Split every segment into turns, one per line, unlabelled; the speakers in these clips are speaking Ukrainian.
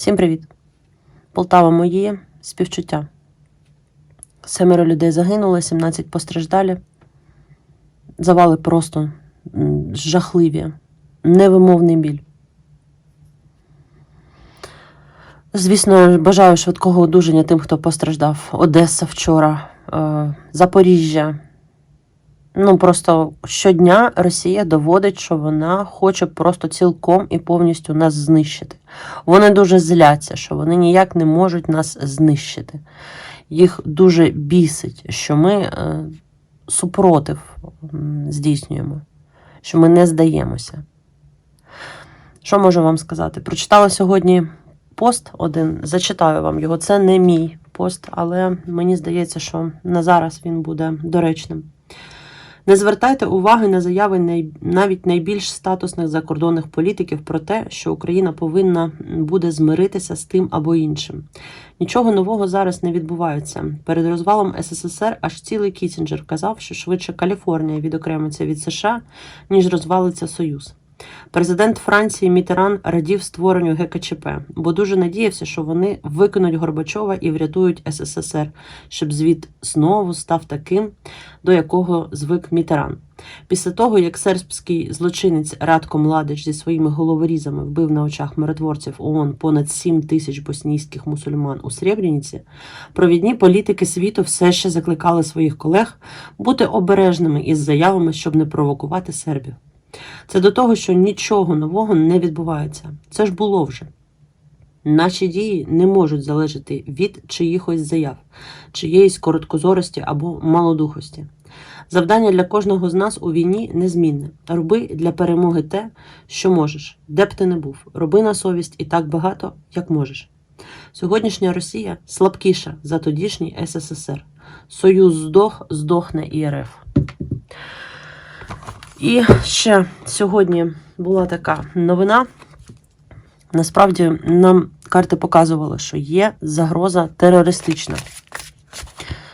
Всім привіт! Полтава мої співчуття. Семеро людей загинули, 17 постраждалі. Завали просто жахливі, невимовний біль. Звісно, бажаю швидкого одужання тим, хто постраждав. Одеса вчора, е, Запоріжжя. Ну, просто щодня Росія доводить, що вона хоче просто цілком і повністю нас знищити. Вони дуже зляться, що вони ніяк не можуть нас знищити. Їх дуже бісить, що ми е, супротив здійснюємо, що ми не здаємося. Що можу вам сказати? Прочитала сьогодні пост один, зачитаю вам його. Це не мій пост, але мені здається, що на зараз він буде доречним. Не звертайте уваги на заяви навіть найбільш статусних закордонних політиків про те, що Україна повинна буде змиритися з тим або іншим. Нічого нового зараз не відбувається. Перед розвалом СССР аж цілий Кісінджер казав, що швидше Каліфорнія відокремиться від США, ніж розвалиться Союз. Президент Франції Мітеран радів створенню ГКЧП, бо дуже надіявся, що вони викинуть Горбачова і врятують СССР, щоб звіт знову став таким, до якого звик Мітеран. Після того, як сербський злочинець Радко Младич зі своїми головорізами вбив на очах миротворців ООН понад 7 тисяч боснійських мусульман у Сребрениці, провідні політики світу все ще закликали своїх колег бути обережними із заявами, щоб не провокувати сербів. Це до того, що нічого нового не відбувається. Це ж було вже. Наші дії не можуть залежати від чиїхось заяв, чиєїсь короткозорості або малодухості. Завдання для кожного з нас у війні незмінне. Роби для перемоги те, що можеш, де б ти не був. Роби на совість і так багато, як можеш. Сьогоднішня Росія слабкіша за тодішній СССР. Союз здох, здохне і РФ. І ще сьогодні була така новина. Насправді нам карти показували, що є загроза терористична.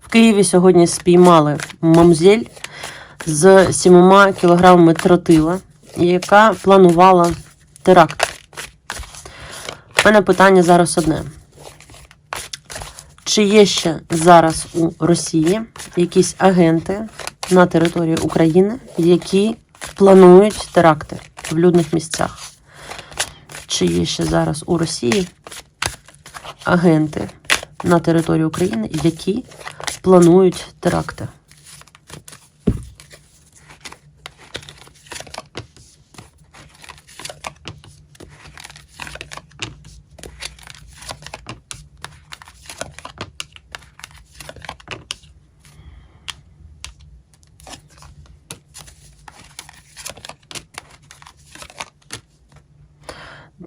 В Києві сьогодні спіймали мамзель з 7 кілограмами тротила, яка планувала теракт. У мене питання зараз одне. Чи є ще зараз у Росії якісь агенти на території України, які планують теракти в людних місцях? Чи є ще зараз у Росії агенти на території України, які планують теракти?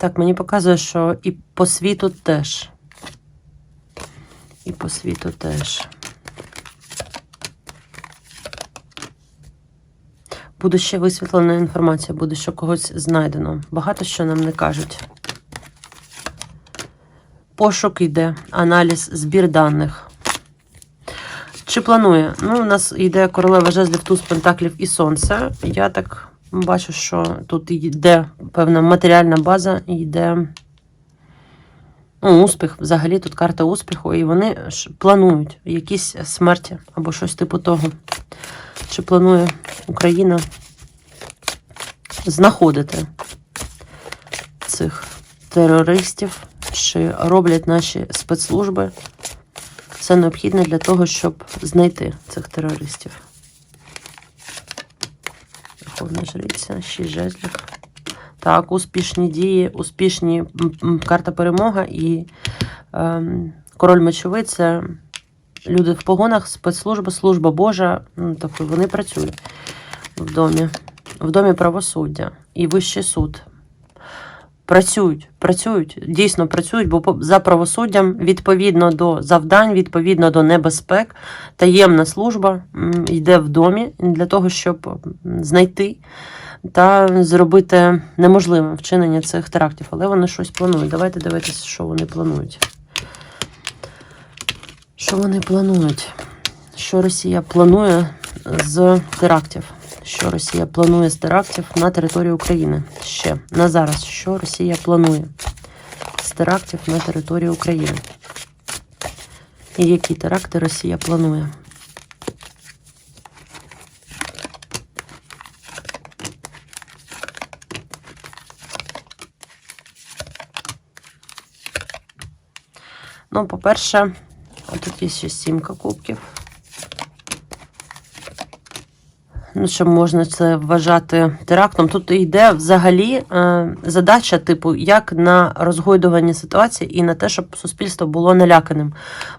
Так, мені показує, що і по світу теж. І по світу теж. Буде ще висвітлена інформація, буде що когось знайдено. Багато що нам не кажуть. Пошук йде, аналіз, збір даних. Чи планує? Ну, у нас йде королева жезлів, туз пентаклів і сонце. Я так бачу, що тут йде певна матеріальна база, йде ну, успіх. Взагалі тут карта успіху, і вони ж планують якісь смерті або щось типу того. Чи планує Україна знаходити цих терористів, чи роблять наші спецслужби все необхідне для того, щоб знайти цих терористів. Верховна жриця, шість жезлів. Так, успішні дії, успішні карта перемога і е, король мечовий це люди в погонах, спецслужба, служба Божа. Ну, Тобто вони працюють в домі, в домі правосуддя і вищий суд. Працюють, працюють, дійсно працюють, бо за правосуддям відповідно до завдань, відповідно до небезпек, таємна служба йде в домі для того, щоб знайти та зробити неможливим вчинення цих терактів. Але вони щось планують. Давайте дивитися, що вони планують. Що вони планують? Що Росія планує з терактів? Що Росія планує з терактів на території України? Ще на зараз. Що Росія планує з терактів на території України. І які теракти Росія планує? Ну, по-перше, тут є ще сімка кубків. Ну, що можна це вважати терактом. Тут йде взагалі е, задача, типу, як на розгойдування ситуації і на те, щоб суспільство було наляканим.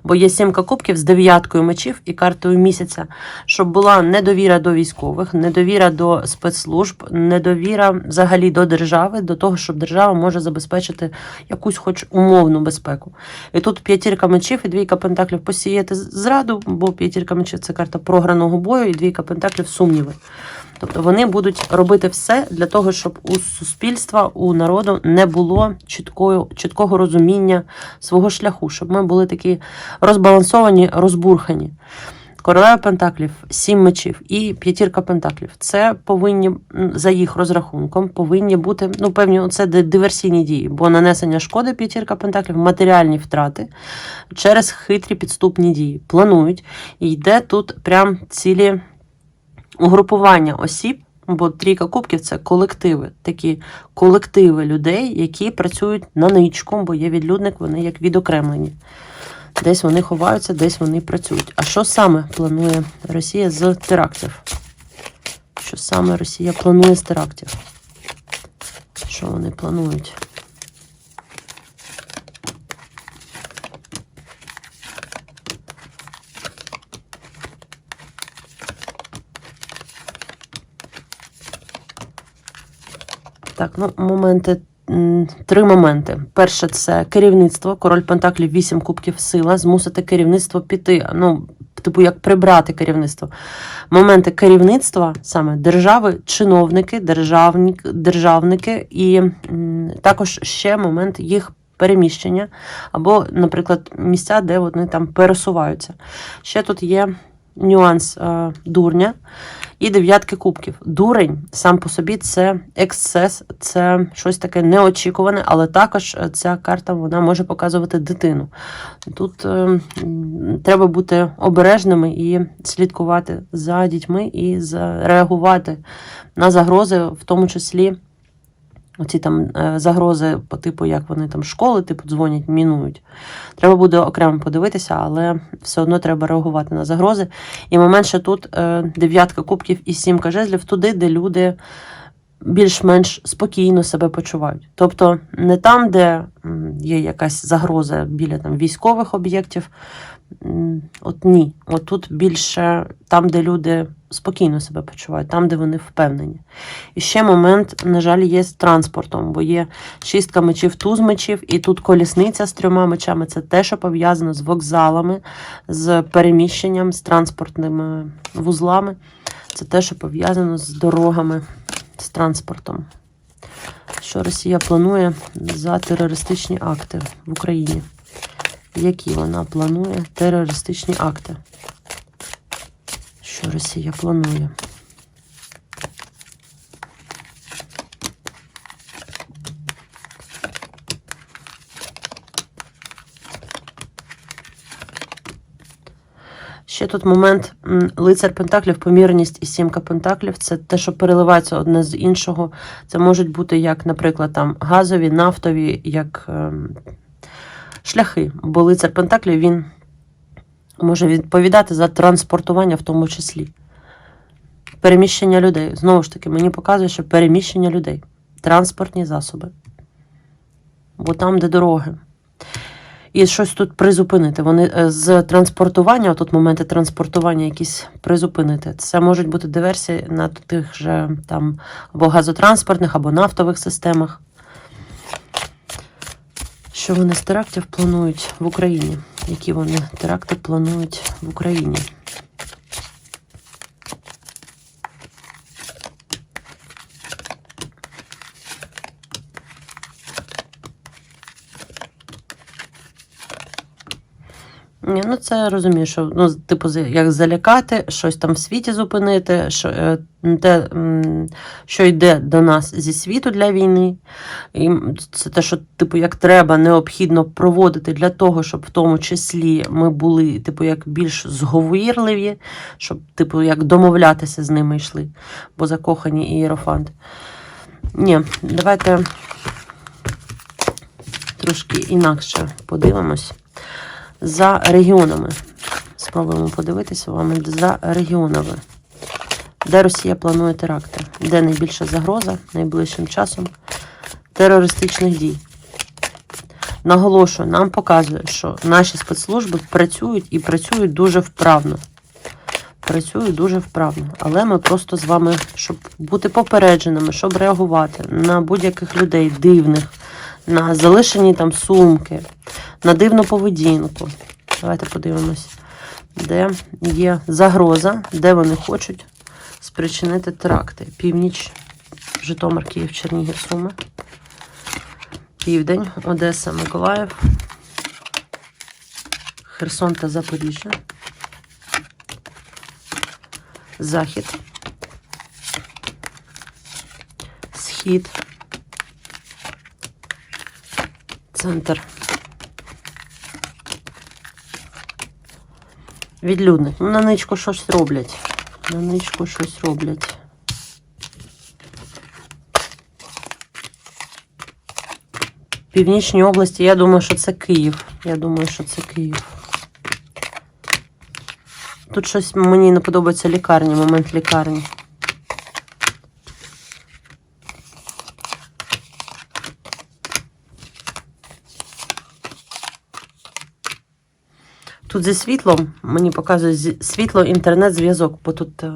Бо є сімка кубків з дев'яткою мечів і картою місяця, щоб була недовіра до військових, недовіра до спецслужб, недовіра взагалі до держави, до того, щоб держава може забезпечити якусь хоч умовну безпеку. І тут п'ятірка мечів і двійка пентаклів посіяти зраду, бо п'ятірка мечів це карта програного бою, і двійка пентаклів сумніви. Тобто вони будуть робити все для того, щоб у суспільства, у народу не було чіткого, чіткого розуміння свого шляху, щоб ми були такі розбалансовані, розбурхані. Королева Пентаклів, сім мечів і п'ятірка Пентаклів. Це повинні за їх розрахунком повинні бути ну певні це диверсійні дії, бо нанесення шкоди п'ятірка Пентаклів, матеріальні втрати через хитрі підступні дії. Планують і йде тут прям цілі угрупування осіб. Бо трійка кубків це колективи, такі колективи людей, які працюють на ничку, бо є відлюдник, вони як відокремлені. Десь вони ховаються, десь вони працюють. А що саме планує Росія з терактів? Що саме Росія планує з терактів? Що вони планують? Так, ну, моменти. Три моменти. Перше це керівництво. Король Пентаклів, вісім кубків сила, змусити керівництво піти. Ну, типу, як прибрати керівництво. Моменти керівництва, саме держави, чиновники, державник, державники, і також ще момент їх переміщення, або, наприклад, місця, де вони там пересуваються. Ще тут є нюанс е, дурня і дев'ятки кубків. Дурень сам по собі це ексцес, це щось таке неочікуване, але також е, ця карта вона може показувати дитину. Тут е, треба бути обережними і слідкувати за дітьми і реагувати на загрози, в тому числі. Оці там е, загрози по типу, як вони там школи, типу, дзвонять, мінують. Треба буде окремо подивитися, але все одно треба реагувати на загрози. І момент тут е, дев'ятка кубків і сімка жезлів туди, де люди більш-менш спокійно себе почувають. Тобто не там, де є якась загроза біля там, військових об'єктів. От ні. От тут більше там, де люди спокійно себе почувають, там, де вони впевнені. І ще момент, на жаль, є з транспортом, бо є шістка мечів, туз мечів, і тут колісниця з трьома мечами. Це те, що пов'язано з вокзалами, з переміщенням, з транспортними вузлами. Це те, що пов'язано з дорогами, з транспортом. Що Росія планує за терористичні акти в Україні? Які вона планує терористичні акти? Що Росія планує? Ще тут момент лицар Пентаклів, помірність і сімка Пентаклів це те, що переливається одне з іншого. Це можуть бути як, наприклад, там газові, нафтові, як ем, шляхи. Бо лицар Пентаклів він може відповідати за транспортування в тому числі. Переміщення людей. Знову ж таки, мені показує, що переміщення людей, транспортні засоби. Бо там, де дороги. І щось тут призупинити. Вони е, з транспортування, тут моменти транспортування якісь призупинити. Це можуть бути диверсії на тих же там або газотранспортних, або нафтових системах. Що вони з терактів планують в Україні? Які вони теракти планують в Україні? Ні, ну це розумію, що ну, типу, як залякати, щось там в світі зупинити, що, е, те, що йде до нас зі світу для війни. І це те, що, типу, як треба, необхідно проводити для того, щоб в тому числі ми були, типу, як більш зговірливі, щоб, типу, як домовлятися з ними йшли, бо закохані ієрофант. Ні, давайте трошки інакше подивимось за регіонами. Спробуємо подивитися вами за регіонами. Де Росія планує теракти? Де найбільша загроза найближчим часом терористичних дій? Наголошую, нам показує, що наші спецслужби працюють і працюють дуже вправно. Працюють дуже вправно. Але ми просто з вами, щоб бути попередженими, щоб реагувати на будь-яких людей дивних, на залишені там сумки, на дивну поведінку. Давайте подивимось, де є загроза, де вони хочуть спричинити теракти. Північ, Житомир, Київ, Чернігів, Суми. Південь, Одеса, Миколаїв, Херсон та Запоріжжя. Захід. Схід. Центр. Відлюдник. Ну, на ничку щось роблять. На ничку щось роблять. Північній області, я думаю, що це Київ. Я думаю, що це Київ. Тут щось мені не подобається лікарні, момент лікарні. Тут зі світлом мені показує світло, інтернет-зв'язок, бо тут е,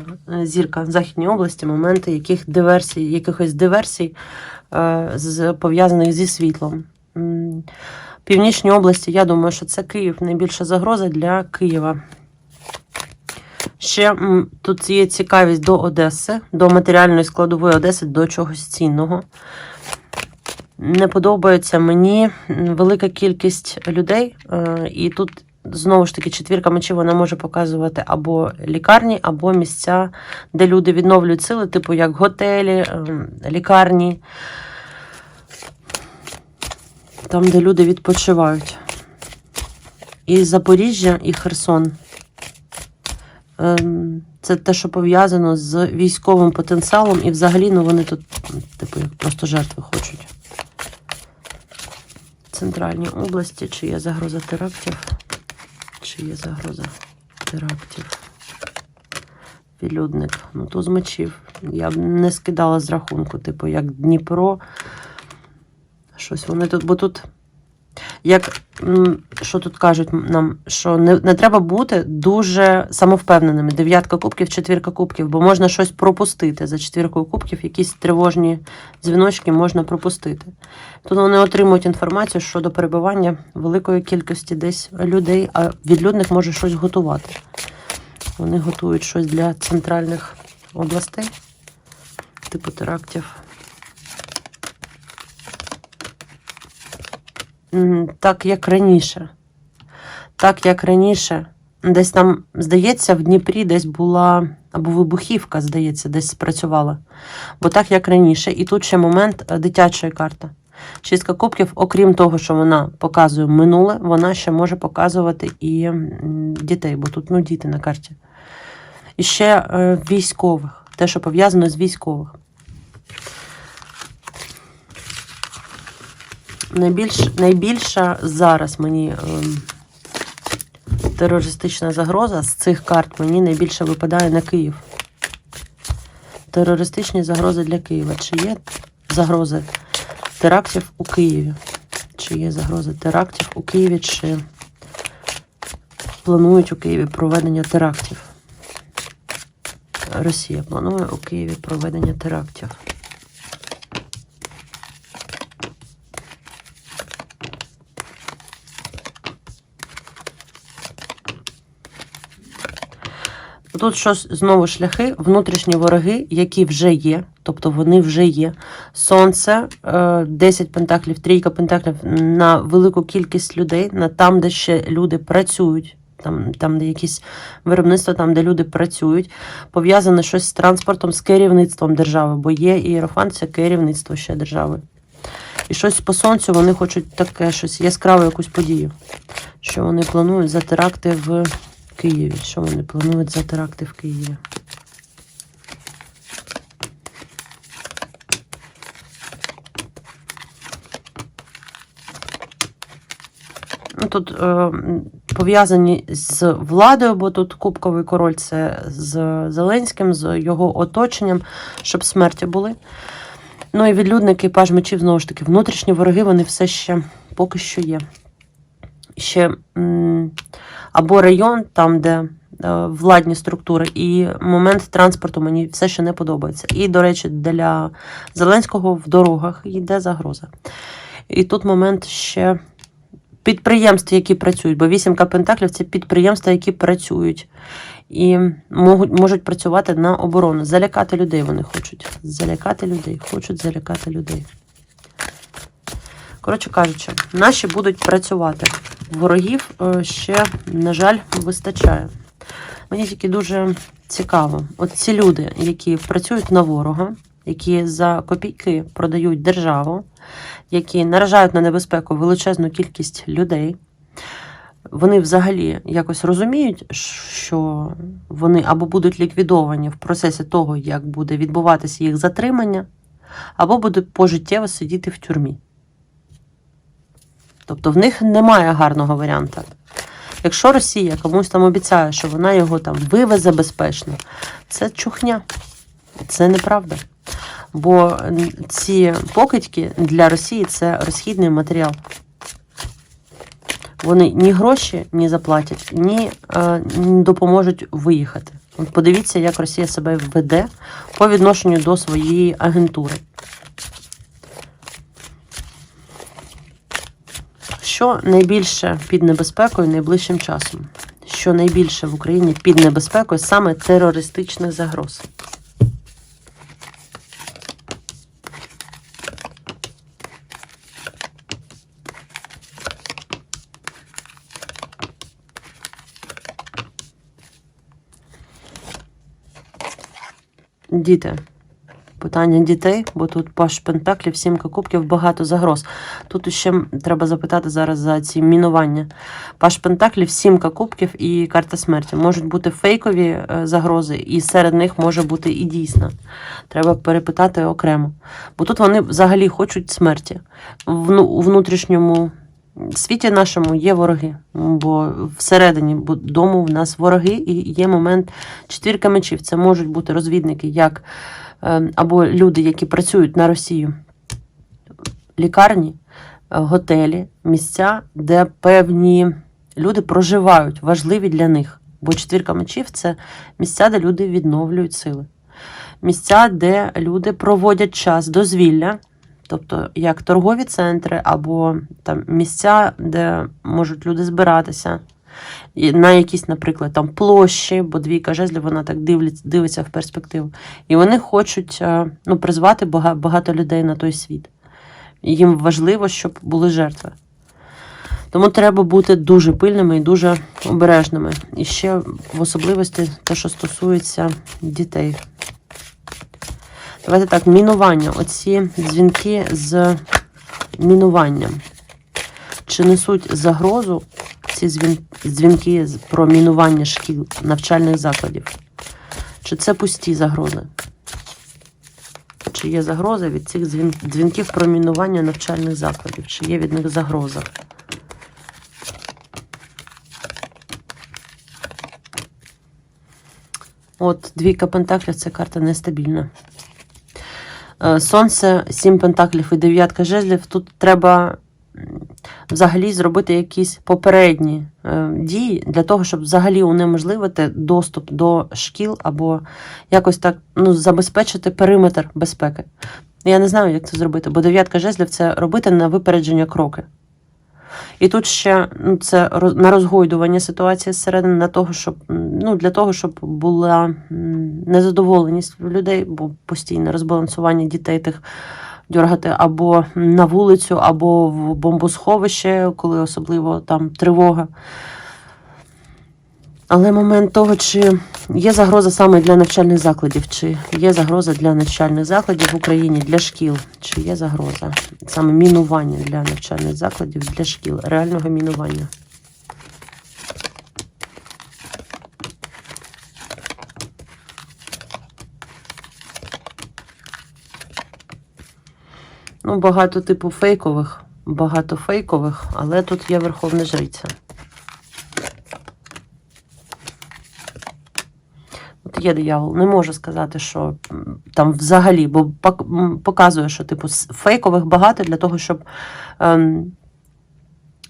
зірка в Західній області, моменти яких диверсій, якихось диверсій е, пов'язаних зі світлом. Північній області, я думаю, що це Київ найбільша загроза для Києва. Ще тут є цікавість до Одеси, до матеріальної складової Одеси, до чогось цінного. Не подобається мені велика кількість людей, е, і тут знову ж таки четвірка мечів вона може показувати або лікарні, або місця, де люди відновлюють сили, типу як готелі, ем, лікарні, там, де люди відпочивають. І Запоріжжя, і Херсон. Ем, Це те, що пов'язано з військовим потенціалом, і взагалі ну, вони тут, типу, просто жертви хочуть. Центральній області, чи є загроза терактів, чи є загроза терактів. Відлюдник. Ну, то з мечів. Я б не скидала з рахунку, типу, як Дніпро. Щось вони тут, бо тут. Як що тут кажуть нам, що не, не треба бути дуже самовпевненими. Дев'ятка кубків, четвірка кубків, бо можна щось пропустити. За четвіркою кубків якісь тривожні дзвіночки можна пропустити. Тут вони отримують інформацію щодо перебування великої кількості десь людей, а відлюдник може щось готувати. Вони готують щось для центральних областей, типу терактів. Так, як раніше. Так, як раніше. Десь там, здається, в Дніпрі десь була або вибухівка, здається, десь спрацювала. Бо так, як раніше. І тут ще момент е, дитячої карти. Шістка кубків, окрім того, що вона показує минуле, вона ще може показувати і дітей, бо тут ну, діти на карті. І ще е, військових, те, що пов'язано з військових. Найбільш, найбільша зараз мені ем, терористична загроза з цих карт мені найбільше випадає на Київ. Терористичні загрози для Києва. Чи є загрози терактів у Києві? Чи є загрози терактів у Києві, чи планують у Києві проведення терактів? Росія планує у Києві проведення терактів. Тут щось знову шляхи, внутрішні вороги, які вже є, тобто вони вже є. Сонце, е, 10 пентаклів, трійка пентаклів на велику кількість людей, на там, де ще люди працюють. Там, там, де якісь виробництва, там, де люди працюють, пов'язане щось з транспортом, з керівництвом держави, бо є ієрофант, це керівництво ще держави. І щось по сонцю вони хочуть таке щось яскраву якусь подію. Що вони планують за теракти в Києві. Що вони планують за теракти в Києві? Ну, Тут е, пов'язані з владою, бо тут Кубковий король це з Зеленським, з його оточенням, щоб смерті були. Ну і відлюдники, паж мечів, знову ж таки, внутрішні вороги, вони все ще поки що є. Ще або район, там, де е, владні структури, і момент транспорту мені все ще не подобається. І, до речі, для Зеленського в дорогах йде загроза. І тут момент ще підприємств, які працюють, бо вісімка пентаклів це підприємства, які працюють і можуть, можуть працювати на оборону. Залякати людей вони хочуть. Залякати людей, хочуть залякати людей. Коротше кажучи, наші будуть працювати. Ворогів е, ще, на жаль, вистачає. Мені тільки дуже цікаво. От ці люди, які працюють на ворога, які за копійки продають державу, які наражають на небезпеку величезну кількість людей, вони взагалі якось розуміють, що вони або будуть ліквідовані в процесі того, як буде відбуватися їх затримання, або будуть пожиттєво сидіти в тюрмі. Тобто в них немає гарного варіанта. Якщо Росія комусь там обіцяє, що вона його там вивезе безпечно, це чухня, це неправда. Бо ці покидьки для Росії це розхідний матеріал. Вони ні гроші не заплатять, ні е, допоможуть виїхати. От подивіться, як Росія себе веде по відношенню до своєї агентури. Що найбільше під небезпекою найближчим часом? Що найбільше в Україні під небезпекою саме терористичних загроз? Діти. Питання дітей, бо тут паш пентаклів, сімка кубків, багато загроз. Тут ще треба запитати зараз за ці мінування. Паш пентаклів, сімка кубків і карта смерті. Можуть бути фейкові е, загрози, і серед них може бути і дійсна. Треба перепитати окремо. Бо тут вони взагалі хочуть смерті. У внутрішньому світі нашому є вороги, бо всередині дому в нас вороги, і є момент четвірка мечів. Це можуть бути розвідники, як або люди, які працюють на Росію, лікарні, е, готелі, місця, де певні люди проживають, важливі для них. Бо четвірка мечів це місця, де люди відновлюють сили. Місця, де люди проводять час дозвілля, тобто як торгові центри або там місця, де можуть люди збиратися, на якісь, наприклад, там площі, бо двійка жезлів, вона так дивиться, в перспективу. І вони хочуть е, ну, призвати багато людей на той світ. Їм важливо, щоб були жертви. Тому треба бути дуже пильними і дуже обережними. І ще в особливості те, що стосується дітей. Давайте так, мінування. Оці дзвінки з мінуванням. Чи несуть загрозу ці дзвінки про мінування шкіл, навчальних закладів? Чи це пусті загрози? Чи є загроза від цих дзвінків про мінування навчальних закладів? Чи є від них загроза? От двійка пентаклів це карта нестабільна. Е, Сонце, сім пентаклів і дев'ятка жезлів. Тут треба взагалі зробити якісь попередні е, дії для того, щоб взагалі унеможливити доступ до шкіл або якось так ну, забезпечити периметр безпеки. Я не знаю, як це зробити, бо дев'ятка жезлів це робити на випередження кроки. І тут ще ну, це на розгойдування ситуації зсередини на того, щоб ну, для того, щоб була незадоволеність людей, бо постійне розбалансування дітей тих дергати або на вулицю, або в бомбосховище, коли особливо там тривога. Але момент того, чи є загроза саме для навчальних закладів, чи є загроза для навчальних закладів в Україні, для шкіл, чи є загроза саме мінування для навчальних закладів, для шкіл, реального мінування. Ну, багато типу фейкових, багато фейкових, але тут є верховна жриця. От є диявол. Не можу сказати, що там взагалі, бо показує, що типу фейкових багато для того, щоб ем,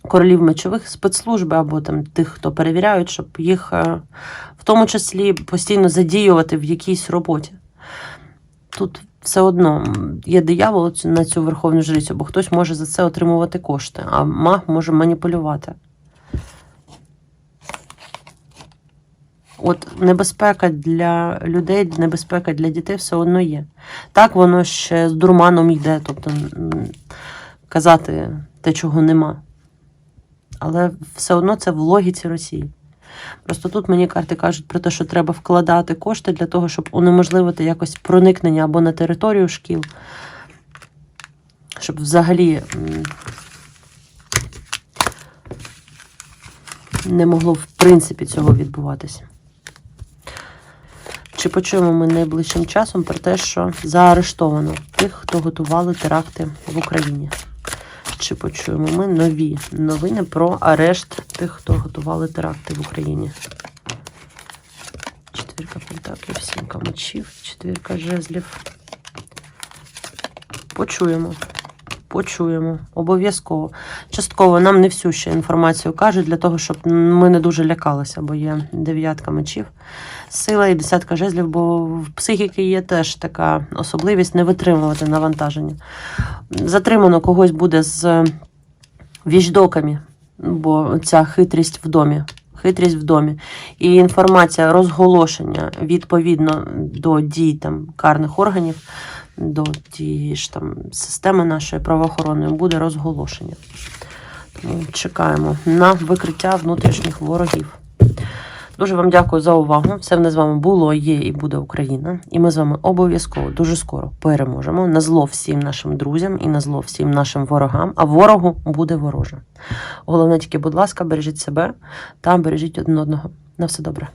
королів мечових спецслужби або там тих, хто перевіряють, щоб їх е, в тому числі постійно задіювати в якійсь роботі. Тут все одно є диявол на цю верховну жрицю, бо хтось може за це отримувати кошти, а маг може маніпулювати. От небезпека для людей, небезпека для дітей все одно є. Так воно ще з дурманом йде, тобто казати те, чого нема. Але все одно це в логіці Росії. Просто тут мені карти кажуть про те, що треба вкладати кошти для того, щоб унеможливити якось проникнення або на територію шкіл, щоб взагалі не могло в принципі цього відбуватися. Чи почуємо ми найближчим часом про те, що заарештовано тих, хто готували теракти в Україні? Чи почуємо ми нові новини про арешт тих, хто готували теракти в Україні? Четвірка пентаклів, сімка мечів, четвірка жезлів. Почуємо. Почуємо. Обов'язково. Частково нам не всю ще інформацію кажуть для того, щоб ми не дуже лякалися, бо є дев'ятка мечів, сила і десятка жезлів, бо в психіки є теж така особливість не витримувати навантаження. Затримано когось буде з віждоками, бо ця хитрість в домі. Хитрість в домі. І інформація розголошення відповідно до дій там, карних органів, до тієї ж там системи нашої правоохоронної буде розголошення. Тому чекаємо на викриття внутрішніх ворогів. Дуже вам дякую за увагу. Все в нас з вами було, є і буде Україна. І ми з вами обов'язково дуже скоро переможемо на зло всім нашим друзям і на зло всім нашим ворогам. А ворогу буде вороже. Головне тільки, будь ласка, бережіть себе та бережіть один одного. На все добре.